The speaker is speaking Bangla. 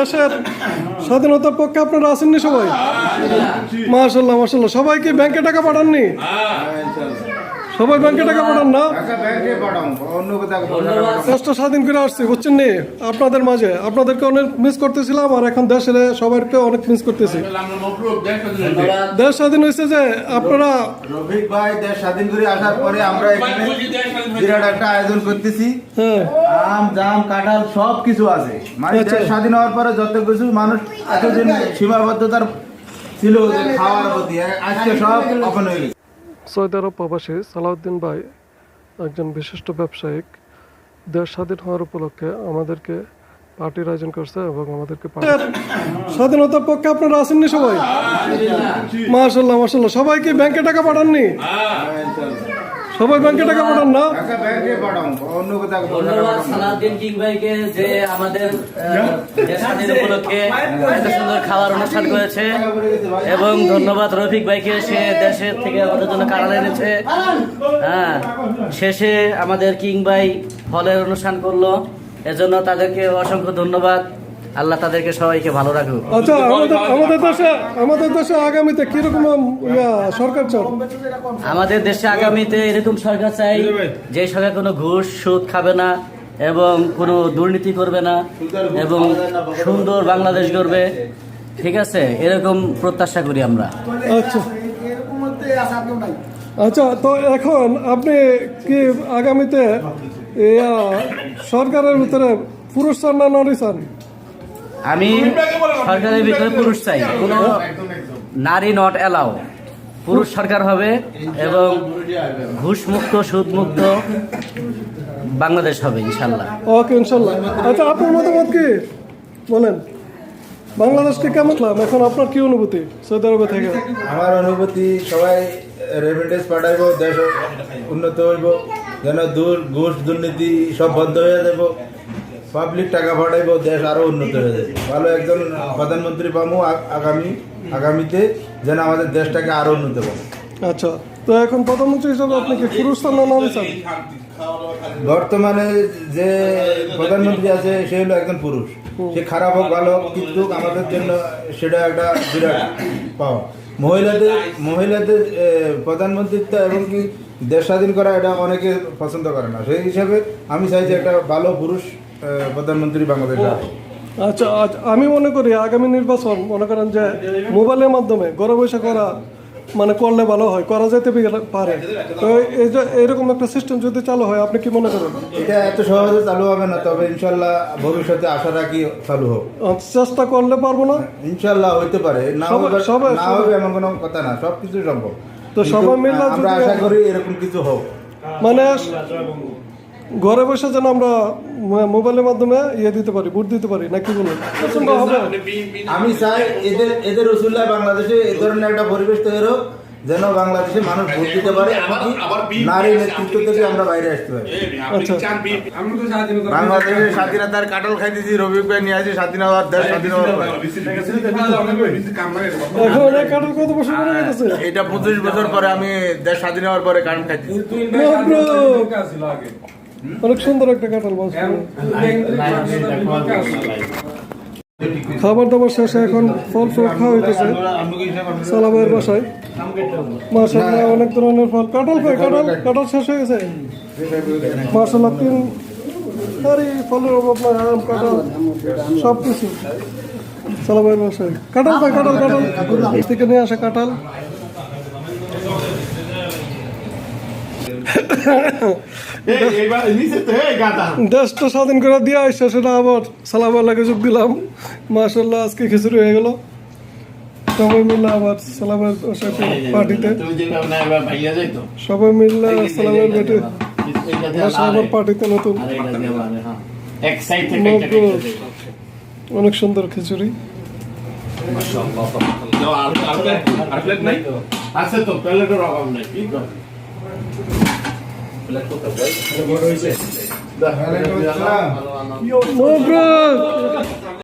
দেশের স্বাধীনতার পক্ষে আপনারা আসেননি সবাই? মার্শাল্লাহ মার্শাল্লাহ সবাইকে ব্যাংকে টাকা পাঠাননি? সবাই ব্যাংকে টাকা পাঠান না। দেশটা স্বাধীন করে আসছি বুঝছেন নি? আপনাদের মাঝে। আপনাদেরকে অনেক মিস করতেছিলাম আর এখন দেশের সবাইকে অনেক মিস করতেছি। দেশ স্বাধীন হয়েছে। যে আপনারা রফিক ভাই দেশ স্বাধীন করে আসার পরে আমরা এখানে বিরাট একটা আয়োজন করতেছি। হ্যাঁ। আম জাম কাঁঠাল সব কিছু আছে। মানে আচ্ছা। দেশ স্বাধীন হওয়ার পরে যত কিছু মানুষ এতদিন সীমাবদ্ধতার ছিল খাওয়ার প্রতি আজকে সব ওপেন হয়ে গেছে। সৌদি আরব প্রবাসী সালাউদ্দিন ভাই একজন বিশিষ্ট ব্যবসায়িক, দেশ স্বাধীন হওয়ার উপলক্ষে আমাদেরকে পার্টির আয়োজন করছে এবং আমাদেরকে স্বাধীনতার পক্ষে আপনারা আসেননি সবাই? মার্শাল্লাহ মার্শাল্লাহ সবাইকে ব্যাংকে টাকা পাঠাননি? সবাই ব্যাংকে টাকা পাঠান না। ব্যাংকে পাঠাও অন্য কোথাও ধন্যবাদ সালাউদ্দিন কিং ভাইকে যে আমাদের দেশ স্বাধীন উপলক্ষে এত সুন্দর খাওয়ার অনুষ্ঠান করেছে। এবং ধন্যবাদ রফিক ভাইকে সে দেশের থেকে আমাদের জন্য কারাল এনেছে। হ্যাঁ শেষে আমাদের কিং ভাই ফলের অনুষ্ঠান করল। এজন্য তাদেরকে অসংখ্য ধন্যবাদ। আল্লাহ তাদেরকে সবাইকে ভালো রাখুক। আচ্ছা আমাদের আমাদের দেশে আমাদের দেশে আগামীতে কীরকম সরকার চান আমাদের দেশে আগামীতে এরকম সরকার চাই যে সরকার কোনো ঘুষ সুদ খাবে না এবং কোনো দুর্নীতি করবে না এবং সুন্দর বাংলাদেশ গড়বে। ঠিক আছে? এরকম প্রত্যাশা করি আমরা। আচ্ছা। আচ্ছা তো এখন আপনি কি আগামীতে সরকারের ভিতরে পুরুষ চান না নারী চান? আমি সরকারের ভিতরে পুরুষ চাই কোনো নারী নট অ্যালাউ পুরুষ সরকার হবে এবং ঘুষ মুক্ত সুদ মুক্ত বাংলাদেশ হবে ইনশাল্লাহ ওকে ইনশাল্লাহ আচ্ছা আপনার মতামত কি? বলেন। বাংলাদেশকে কেমন লাগলাম এখন আপনার কি অনুভূতি? সৌদি আরবে থেকে? আমার অনুভূতি সবাই রেমিটেন্স পাঠাইব দেশ উন্নত হইব যেন দূর ঘুষ দুর্নীতি সব বন্ধ হয়ে যাব পাবলিক টাকা পাঠাইব দেশ আরও উন্নত হয়ে যাবে। ভালো একজন প্রধানমন্ত্রী পাবো আগামী আগামীতে যেন আমাদের দেশটাকে আরও উন্নত করবে আচ্ছা তো এখন প্রধানমন্ত্রী হিসাবে আপনি কি না নারী চান? বর্তমানে যে প্রধানমন্ত্রী আছে সে হলো একজন পুরুষ। সে খারাপ হোক ভালো হোক কিন্তু আমাদের জন্য সেটা একটা বিরাট পাওয়া। মহিলাদের মহিলাদের প্রধানমন্ত্রিত্ব এবং কি দেশ স্বাধীন করা এটা অনেকে পছন্দ করে না। সেই হিসাবে আমি চাইছি একটা ভালো পুরুষ প্রধানমন্ত্রী বাংলাদেশে আসে। আচ্ছা আমি মনে করি আগামী নির্বাচন মনে করেন যে মোবাইলের মাধ্যমে ঘরে বসে করা মানে করলে ভালো হয় করা যেতে পারে। তো এই যে এরকম একটা সিস্টেম যদি চালু হয় আপনি কি মনে করেন? এটা এত সহজে চালু হবে না তবে ইনশাল্লাহ ভবিষ্যতে আশা রাখি চালু হোক। চেষ্টা করলে পারব না? ইনশাল্লাহ হইতে পারে না হবে না হবে এমন কোনো কথা না সব কিছু সম্ভব। তো সবাই মিলে আমরা আশা করি এরকম কিছু হোক। মানে ঘরে বসে যেন আমরা মোবাইলের মাধ্যমে ইয়ে দিতে পারি ভোট দিতে পারি না কি বলুন হবে আমি চাই এদের এদের রসুল্লাহ বাংলাদেশে এ ধরনের একটা পরিবেশ তৈরি হোক যেন বাংলাদেশে মানুষ ভোট দিতে পারে এমনকি নারী নেতৃত্ব থেকে আমরা বাইরে আসতে পারি আচ্ছা বাংলাদেশের স্বাধীনতার কাটল খাইতেছি রবি ভাই নিয়ে আসি স্বাধীনতার দেশ স্বাধীন হওয়ার বছর পরে গেছে এটা পঁচিশ বছর পরে আমি দেশ স্বাধীন হওয়ার পরে কারণ খাইতেছি অনেক সুন্দর একটা কাঁঠাল বাস খাবার দাবার শেষে এখন ফল ফ্রুট খাওয়া হইতেছে। সালামের বাসায়। মার্শাল্লাহ অনেক ধরনের ফল। কাঁঠাল কই কাঁঠাল কাঁঠাল শেষ হয়ে গেছে। মার্শাল্লাহ তিন আরে ফলের অভাব নাই আম কাঁঠাল সব কিছু। সালামের বাসায়। কাঁঠাল কই কাঁঠাল কাঁঠাল। থেকে নিয়ে আসে কাঁঠাল। দেশটা স্বাধীন করে দিয়ে আসছে সেটা আবার সালাম আল্লাহকে যোগ দিলাম মার্শাল্লাহ আজকে খিচুড়ি হয়ে গেল সবাই মিললে আবার সালামের সাথে পার্টিতে সবাই মিললে সালামের বেটে আবার পার্টিতে নতুন অনেক সুন্দর খিচুড়ি আছে তো প্লেটের অভাব নাই কি Yo, bro!